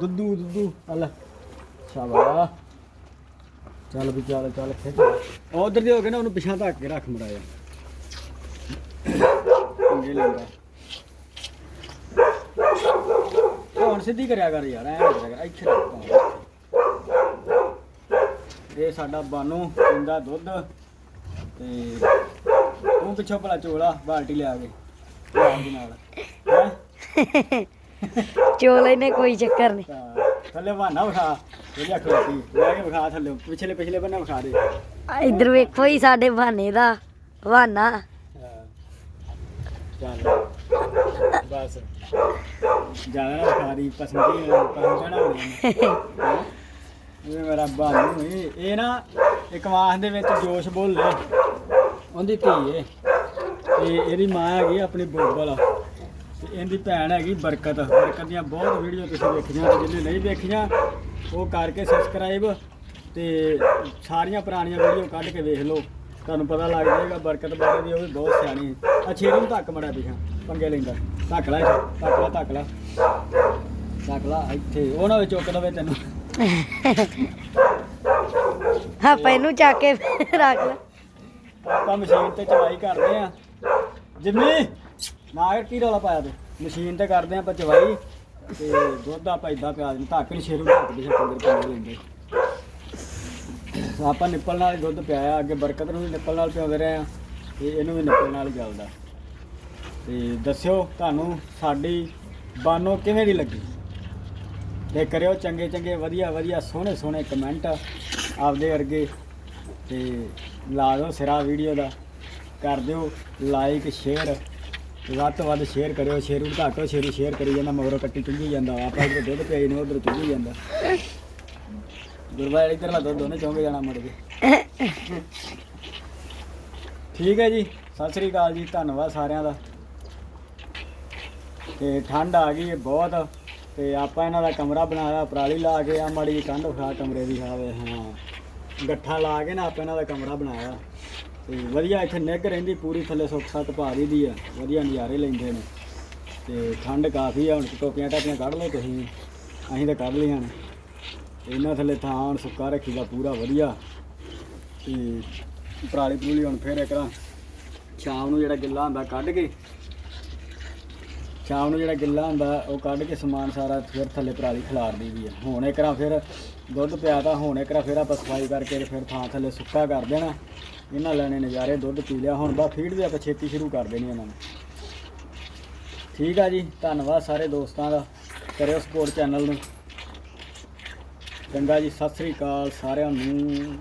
ਦੁੱਧੂ ਦੁੱਧੂ ਹਲ ਸ਼ਾਬਾਸ਼। ਚੱਲ ਵੀ ਚੱਲ ਚੱਲ ਖਿੱਚ। ਉਧਰ ਦੇ ਹੋ ਗਏ ਨਾ, ਉਹਨੂੰ ਪਿਛਾਂ ਧੱਕ ਕੇ ਰੱਖ ਮੜਾਇਆ ਚੰਗੇ ਲੈਂਦਾ ਹੁਣ ਸਿੱਧੀ ਕਰਿਆ ਕਰ ਯਾਰ, ਐ ਕਰਿਆ ਕਰ, ਇੱਥੇ ਰੱਖ ਪਾ। ਇਹ ਸਾਡਾ ਬਾਨੂ, ਪਿੰਦਾ ਦੁੱਧ। ਤੇ ਤੂੰ ਪਿੱਛੋਂ ਭਲਾ ਚੋਲਾ, ਬਾਲਟੀ ਲਿਆ ਕੇ। ਨਾਲ ਦੀ ਨਾਲ। ਹੈ? ਚੋਲੇ ਨੇ ਕੋਈ ਚੱਕਰ ਨਹੀਂ ਥੱਲੇ ਬਹਾਨਾ ਵਿਖਾ ਇਹਦੀ ਖਲੋਤੀ। ਲੈ ਕੇ ਵਿਖਾ ਥੱਲੇ ਪਿਛਲੇ ਪਿਛਲੇ ਬੰਨੇ ਵਿਖਾ ਦੇ। ਇੱਧਰ ਵੇਖੋ ਹੀ ਸਾਡੇ ਬਹਾਨੇ ਦਾ ਬਹਾਨਾ। ਹਾਂ। ਚੱਲ। ਬਸ। ਜ਼ਿਆਦਾ ਨਾ ਦੀ ਪਸੰਦੀ ਜਾਣਾ ਹੋਣੀ। ਇਹ ਮੇਰਾ ਬਾਨੂ ਇਹ ਇਹ ਨਾ ਇੱਕ ਮਾਸ ਦੇ ਵਿੱਚ ਜੋਸ਼ ਬੋਲੇ ਉਹਦੀ ਧੀ ਏ। ਤੇ ਇਹਦੀ ਮਾਂ ਹੈਗੀ ਆਪਣੀ ਬੋਬਲ ਇਹਦੀ ਭੈਣ ਹੈਗੀ ਬਰਕਤ। ਬਰਕਤ ਦੀਆਂ ਬਹੁਤ ਵੀਡੀਓ ਤੁਸੀਂ ਵੇਖੀਆਂ ਤੇ ਜਿਹਨੇ ਨਹੀਂ ਵੇਖੀਆਂ ਉਹ ਕਰਕੇ ਸਬਸਕ੍ਰਾਈਬ ਤੇ ਸਾਰੀਆਂ ਪੁਰਾਣੀਆਂ ਵੀਡੀਓ ਕੱਢ ਕੇ ਵੇਖ ਲਓ। ਤੁਹਾਨੂੰ ਪਤਾ ਲੱਗ ਜਾਏਗਾ ਬਰਕਤ ਬਾਰੇ ਦੀ ਉਹ ਵੀ ਬਹੁਤ ਸਿਆਣੀ ਹੈ। ਅੱਛੇ ਨੂੰ ਧੱਕ ਮੜਾ ਪਿਛਾ ਪੰਗੇ ਲੈਂਦਾ। ਧੱਕ ਲੈ ਧੱਕ ਲੈ ਧੱਕ ਲੈ। ਧੱਕ ਲੈ ਇੱਥੇ ਉਹ ਨਾ ਵਿੱਚ ਚੁੱਕ ਲਵੇ ਤੈਨੂੰ। ਆਪਾਂ ਇਹਨੂੰ ਚੱਕ ਕੇ ਰੱਖ ਲੈ। ਆਪਾਂ ਮਸ਼ੀਨ ਤੇ ਚਵਾਈ ਕਰਦੇ ਆ। ਜਿੰਮੀ ਨਾ ਕੀ ਰੌਲਾ ਪਾਇਆ ਤੂੰ? ਮਸ਼ੀਨ ਤੇ ਕਰਦੇ ਆ ਆਪਾਂ ਚਵਾਈ ਤੇ ਦੁੱਧ ਆਪਾਂ ਇਦਾਂ ਪਿਆ ਦਿੰਦੇ ਧੱਕ ਨਹੀਂ ਸ਼ੇਰੂ ਧੱਕ ਦੇ ਛੱਪਣ ਦੇ ਲੈਂਦੇ ਆਪਾਂ ਨਿੱਪਲ ਨਾਲ ਦੁੱਧ ਪਿਆਇਆ, ਅੱਗੇ ਬਰਕਤ ਨੂੰ ਵੀ ਨਿੱਪਲ ਨਾਲ ਪਿਆਉਂਦੇ ਰਹੇ ਆ, ਤੇ ਇਹਨੂੰ ਵੀ ਨਿੱਪਲ ਨਾਲ ਹੀ ਚੱਲਦਾ ਤੇ ਦੱਸਿਓ ਤੁਹਾਨੂੰ ਸਾਡੀ ਬਾਨੋ ਕਿਵੇਂ ਦੀ ਲੱਗੀ? ਤੇ ਕਰਿਓ ਚੰਗੇ ਚੰਗੇ ਵਧੀਆ ਵਧੀਆ ਸੋਹਣੇ ਸੋਹਣੇ ਕਮੈਂਟ ਆਪਦੇ ਵਰਗੇ। ਤੇ ਲਾ ਦਿਓ ਸਿਰਾ ਵੀਡੀਓ ਦਾ। ਕਰ ਦਿਓ ਲਾਈਕ, ਸ਼ੇਅਰ। ਵੱਧ ਤੋਂ ਵੱਧ ਸ਼ੇਅਰ ਕਰਿਓ ਸ਼ੇਰੂ ਘਾਟੋ ਸ਼ੇਰੂ ਸ਼ੇਅਰ ਕਰੀ ਜਾਂਦਾ, ਮਗਰੋਂ ਕੱਟੀ ਚੁੰਗੀ ਜਾਂਦਾ ਵਾ। ਆਪਾਂ ਇੱਧਰ ਦੁੱਧ ਪਿਆਈ ਨੇ ਉਧਰ ਚੁੰਗੀ ਜਾਂਦਾ। ਗੁਰਬਾਈ ਇਧਰਲਾ ਦੁੱਧ ਦੋਨੇ ਚੌਂਕੇ ਜਾਣਾ ਮੁੜ ਕੇ। ਠੀਕ ਹੈ ਜੀ, ਸਤਿ ਸ੍ਰੀ ਅਕਾਲ ਜੀ, ਧੰਨਵਾਦ ਸਾਰਿਆਂ ਦਾ। ਤੇ ਠੰਡ ਆ ਗਈ ਹੈ ਬਹੁਤ, ਤੇ ਆਪਾਂ ਇਹਨਾਂ ਦਾ ਕਮਰਾ ਬਣਾਇਆ, ਪਰਾਲੀ ਲਾ ਕੇ ਆ, ਮਾੜੀ ਜਿਹੀ ਕੰਧ ਵਿਖਾ ਕਮਰੇ ਦੀ ਹਾਵੇ ਹਾਂ। ਗੱਠਾ ਲਾ ਕੇ ਨਾ ਆਪਾਂ ਇਹਨਾਂ ਦਾ ਕਮਰਾ ਬਣਾਇਆ। ਤੇ ਵਧੀਆ ਇੱਥੇ ਨਿੱਘ ਰਹਿੰਦੀ, ਪੂਰੀ ਥੱਲੇ ਸੁੱਖ ਸੱਤ ਪਾ ਦੀ ਆ, ਵਧੀਆ ਨਜ਼ਾਰੇ ਲੈਂਦੇ ਨੇ। ਤੇ ਠੰਡ ਕਾਫੀ ਆ, ਹੁਣ ਟੋਪੀਆਂ ਟਾਪੀਆਂ ਕੱਢ ਲਓ ਤੁਸੀਂ ਅਸੀਂ ਤਾਂ ਕੱਢ ਲਈਆਂ ਨੇ। ਇਹਨਾਂ ਥੱਲੇ ਥਾਂ ਹੁਣ ਸੁੱਕਾ ਰੱਖੀਦਾ ਪੂਰਾ ਵਧੀਆ। ਤੇ ਪਰਾਲੀ ਪਰੂਲੀ ਹੁਣ ਫੇਰ ਇੱਕ ਸ਼ਾਮ ਨੂੰ ਜਿਹੜਾ ਗਿੱਲਾ ਹੁੰਦਾ ਕੱਢ ਕੇ ਸ਼ਾਮ ਨੂੰ ਜਿਹੜਾ ਗਿੱਲਾ ਹੁੰਦਾ, ਉਹ ਕੱਢ ਕੇ ਸਮਾਨ ਸਾਰਾ ਫਿਰ ਥੱਲੇ ਪਰਾਲੀ ਖਿਲਾਰਦੀ ਵੀ ਆ। ਹੁਣ ਇੱਕ ਰਾਂ ਫਿਰ ਦੁੱਧ ਪਿਆ ਤਾਂ ਹੁਣ ਇੱਕ ਫਿਰ ਆਪਾਂ ਸਫ਼ਾਈ ਕਰਕੇ ਫਿਰ ਥਾਂ ਥੱਲੇ ਸੁੱਕਾ ਕਰ ਦੇਣਾ। ਇਹਨਾਂ ਲੈਣੇ ਨਜ਼ਾਰੇ, ਦੁੱਧ ਪੀ ਲਿਆ, ਹੁਣ ਬਾ ਫੀਡ ਵੀ ਆਪਾਂ ਛੇਤੀ ਸ਼ੁਰੂ ਕਰ ਦੇਣੀ ਇਹਨਾਂ ਨੂੰ। ਠੀਕ ਆ ਜੀ, ਧੰਨਵਾਦ ਸਾਰੇ ਦੋਸਤਾਂ ਦਾ, ਕਰਿਓ ਸਪੋਰਟ ਚੈਨਲ ਨੂੰ। ਚੰਗਾ ਜੀ, ਸਤਿ ਸ੍ਰੀ ਅਕਾਲ ਸਾਰਿਆਂ ਨੂੰ।